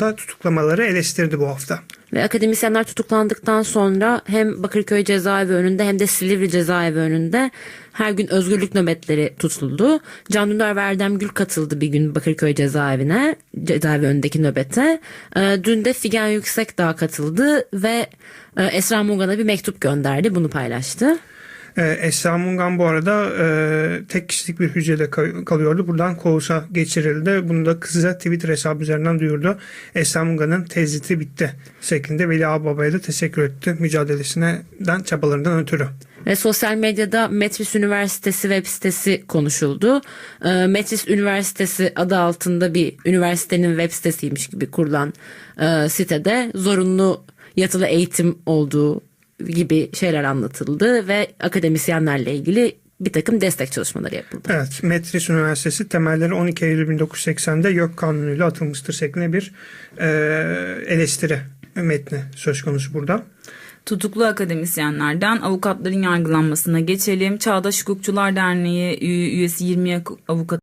da tutuklamaları eleştirdi bu hafta. Ve akademisyenler tutuklandıktan sonra hem Bakırköy cezaevi önünde hem de Silivri cezaevi önünde her gün özgürlük nöbetleri tutuldu. Can Dündar ve Erdem Gül katıldı bir gün Bakırköy cezaevine, cezaevi önündeki nöbete. Ee, Dün de Figen Yüksekdağ katıldı ve e, Esra Mugan'a bir mektup gönderdi, bunu paylaştı. Ee, Esra Mungan bu arada e, tek kişilik bir hücrede kal- kalıyordu. Buradan koğuşa geçirildi. Bunu da kızı Twitter hesabı üzerinden duyurdu. Esra Mungan'ın teziti bitti şeklinde Veli Ağababa'ya da teşekkür etti mücadelesinden çabalarından ötürü. Ve sosyal medyada Metris Üniversitesi web sitesi konuşuldu. Ee, Metris Üniversitesi adı altında bir üniversitenin web sitesiymiş gibi kurulan e, sitede zorunlu yatılı eğitim olduğu gibi şeyler anlatıldı ve akademisyenlerle ilgili bir takım destek çalışmaları yapıldı. Evet, Metris Üniversitesi temelleri 12 Eylül 1980'de YÖK kanunuyla atılmıştır şeklinde bir e, eleştiri metni söz konusu burada. Tutuklu akademisyenlerden avukatların yargılanmasına geçelim. Çağdaş Hukukçular Derneği üyesi 20 avukat